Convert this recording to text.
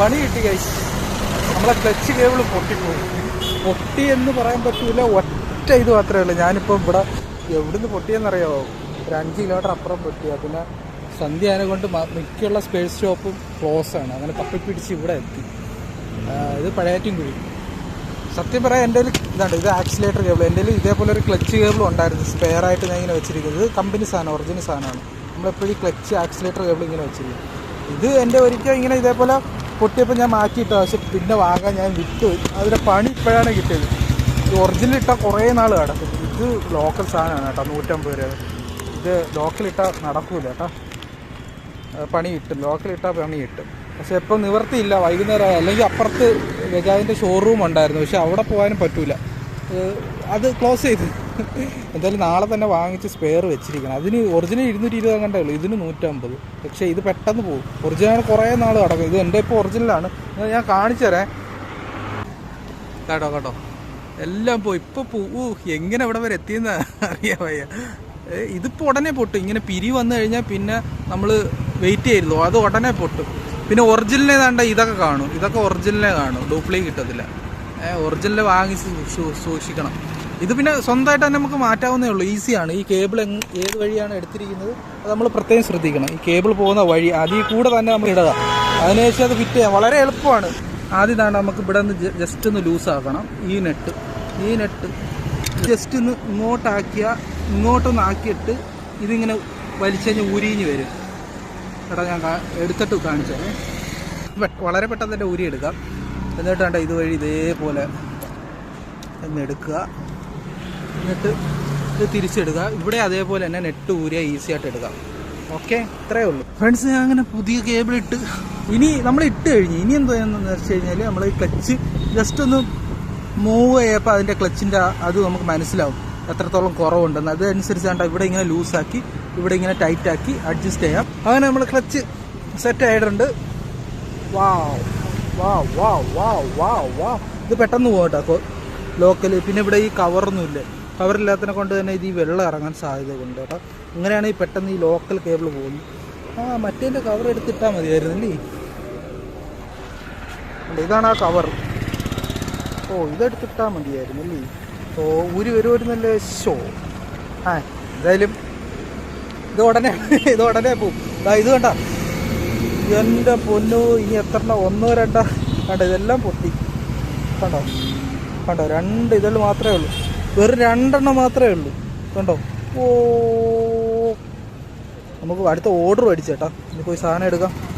പണി കിട്ടി കഴിച്ച് നമ്മളെ ക്ലച്ച് കേബിൾ പൊട്ടിപ്പോയി. പൊട്ടി എന്ന് പറയാൻ പറ്റൂല ഒറ്റ ഇത് മാത്രമേ ഉള്ളൂ. ഞാനിപ്പോൾ ഇവിടെ എവിടുന്ന് പൊട്ടിയെന്നറിയാമോ ഒരു അഞ്ച് കിലോമീറ്റർ അപ്പുറം പൊട്ടിയ പിന്നെ സന്ധ്യ ആയതിനെ കൊണ്ട് മിക്കുള്ള സ്പേസ് ഷോപ്പും ക്ലോസ് ആണ്. അങ്ങനെ തപ്പിപ്പിടിച്ച് ഇവിടെ എത്തി. ഇത് പഴയാറ്റിൻകുഴി സത്യം പറയാം എന്റെ ഇതാണ് ഇത് ആക്സിലേറ്റർ കേബിൾ എന്റെ ഇതേപോലെ ഒരു ക്ലച്ച് കേബിൾ ഉണ്ടായിരുന്നു. സ്പെയർ ആയിട്ട് ഞാൻ ഇങ്ങനെ വെച്ചിരിക്കുന്നത്. ഇത് കമ്പനി സാധനം ഒറിജിനൽ സാധനമാണ്. നമ്മളെപ്പോഴും ക്ലച്ച് ആക്സിലേറ്റർ കേബിൾ ഇങ്ങനെ വെച്ചിരിക്കുന്നത്. ഇത് എന്റെ ഒരിക്കൽ ഇങ്ങനെ ഇതേപോലെ പൊട്ടിയപ്പോൾ ഞാൻ മാറ്റിയിട്ടോ. പക്ഷെ പിന്നെ വാങ്ങാൻ ഞാൻ വിട്ടു. അതിന്റെ പണി ഇപ്പോഴാണ് കിട്ടിയത്. ഇത് ഒറിജിനൽ ഇട്ടാൽ കുറേ നാൾ കിടക്കും ഇത് ലോക്കൽ സാധനമാണ് കേട്ടോ നൂറ്റമ്പത് രൂപ. ഇത് ലോക്കലിട്ട നടക്കൂല കേട്ടോ. പണി കിട്ടും. ലോക്കലിട്ട പണി കിട്ടും. പക്ഷെ ഇപ്പം നിവർത്തിയില്ല. വൈകുന്നേരം അല്ലെങ്കിൽ അപ്പുറത്ത് ഗജാജിന്റെ ഷോറൂം ഉണ്ടായിരുന്നു. പക്ഷെ അവിടെ പോകാനും പറ്റൂല. അത് ക്ലോസ് ചെയ്ത്. എന്തായാലും നാളെ തന്നെ വാങ്ങിച്ച് സ്പെയർ വെച്ചിരിക്കണം. അതിന് ഒറിജിനൽ ഇരുന്നൂറ്റി ഇരുപത് കണ്ടേ ഉള്ളൂ. ഇതിന് നൂറ്റമ്പത്. പക്ഷേ ഇത് പെട്ടെന്ന് പോകും. ഒറിജിനൽ കുറേ നാൾ കിടക്കും ഇത് എന്റെ ഇപ്പോൾ ഒറിജിനലാണ് ഞാൻ കാണിച്ചു തരാം. കേട്ടോ കേട്ടോ. എല്ലാം പോയി. ഇപ്പോൾ പോ എങ്ങനെ ഇവിടെ വരെ എത്തിയെന്ന് അറിയാൻ വയ്യ. ഇതിപ്പോൾ ഉടനെ പൊട്ടും. ഇങ്ങനെ പിരി വന്നു കഴിഞ്ഞാൽ പിന്നെ നമ്മൾ വെയിറ്റ് ചെയ്യരുതോ? അത് ഉടനെ പൊട്ടും. പിന്നെ ഒറിജിനൽ ഏതാണ്ട് ഇതൊക്കെ കാണും. ഇതൊക്കെ ഒറിജിനലേ കാണും. ഡ്യൂപ്ലിക്കേറ്റ് കിട്ടത്തില്ല ഒറിജിനൽ വാങ്ങി സൂക്ഷിക്കണം. ഇത് പിന്നെ സ്വന്തമായിട്ട് തന്നെ നമുക്ക് മാറ്റാവുന്നേ ഉള്ളൂ. ഈസിയാണ്. ഈ കേബിൾ ഏത് വഴിയാണ് എടുത്തിരിക്കുന്നത്? അത് നമ്മൾ പ്രത്യേകം ശ്രദ്ധിക്കണം. ഈ കേബിൾ പോകുന്ന വഴി അതിൽ കൂടെ തന്നെ നമ്മൾ ഇടുക അതിനുശേഷം അത് ഫിറ്റ് ചെയ്യാം. വളരെ എളുപ്പമാണ്. ആദ്യം നമുക്ക് ഇവിടെ നിന്ന് ജസ്റ്റ് ഒന്ന് ലൂസാക്കണം. ഈ നെട്ട്. ഈ നെട്ട് ജസ്റ്റ് ഒന്ന് ഇങ്ങോട്ടാക്കിയ ഇങ്ങോട്ടൊന്ന് ആക്കിയിട്ട് ഇതിങ്ങനെ വലിച്ചഞ്ഞ് ഊരിഞ്ഞ് വരും. എടാ ഞാൻ എടുത്തിട്ട് കാണിച്ചേ വളരെ പെട്ടെന്ന് തന്നെ ഊരി എടുക്കാം എന്നിട്ട് വേണ്ട ഇതുവഴി ഇതേപോലെ ഒന്ന് എടുക്കുക. എന്നിട്ട് ഇത് തിരിച്ചെടുക്കുക. ഇവിടെ അതേപോലെ തന്നെ നെറ്റ് ഊരിയ ഈസി ആയിട്ട് എടുക്കാം ഓക്കെ ഇത്രയേ ഉള്ളൂ. ഫ്രണ്ട്സ് ഞാൻ അങ്ങനെ പുതിയ കേബിൾ ഇട്ട് ഇനി നമ്മൾ ഇട്ട് കഴിഞ്ഞ് ഇനി എന്തോ വെച്ച് കഴിഞ്ഞാൽ നമ്മൾ ക്ലച്ച് ജസ്റ്റ് ഒന്ന് മൂവ് ചെയ്യപ്പോൾ അതിന്റെ ക്ലച്ചിന്റെ അത് നമുക്ക് മനസ്സിലാവും. എത്രത്തോളം കുറവുണ്ടെന്ന്. അതനുസരിച്ച് കണ്ട ഇവിടെ ഇങ്ങനെ ലൂസാക്കി ഇവിടെ ഇങ്ങനെ ടൈറ്റാക്കി അഡ്ജസ്റ്റ് ചെയ്യാം. അങ്ങനെ നമ്മൾ ക്ലച്ച് സെറ്റ് ആയിട്ടുണ്ട്. വാവ് വാവ് വാ വാ വാ വാ ഇത് പെട്ടെന്ന് പോകട്ടെ ലോക്കൽ പിന്നെ ഇവിടെ ഈ കവറൊന്നും ഇല്ല. കവറില്ലാത്തതിനെ കൊണ്ട് തന്നെ ഇത് ഈ വെള്ളം ഇറങ്ങാൻ സാധ്യതയുണ്ട് കേട്ടോ. അങ്ങനെയാണ് ഈ പെട്ടെന്ന് ഈ ലോക്കൽ കേബിൾ പോകുന്നത്. ആ മറ്റേന്റെ കവർ എടുത്തിട്ടാൽ മതിയായിരുന്നല്ലേ ഉണ്ട്, ഇതാണ് ആ കവർ ഓ ഇതെടുത്തിട്ടാൽ മതിയായിരുന്നല്ലേ ഓ ഊരി നല്ല ഷോ ആ എന്തായാലും ഇത് ഉടനെ ഇത് ഉടനെ ദാ ഇത് കണ്ട. എന്റെ പൊന്നു ഇനി എത്ര ഒന്നോ രണ്ടോ? കണ്ടോ ഇതെല്ലാം പൊട്ടി. കണ്ടോ? കണ്ടോ? രണ്ട് ഇതൾ മാത്രമേ ഉള്ളൂ. വെറും രണ്ടെണ്ണം മാത്രമേ ഉള്ളൂ. കണ്ടോ? ഓ. നമുക്ക് അടുത്ത ഓർഡർ മേടിച്ചേട്ടാ. ഇനി പോയി സാധനം എടുക്കാം.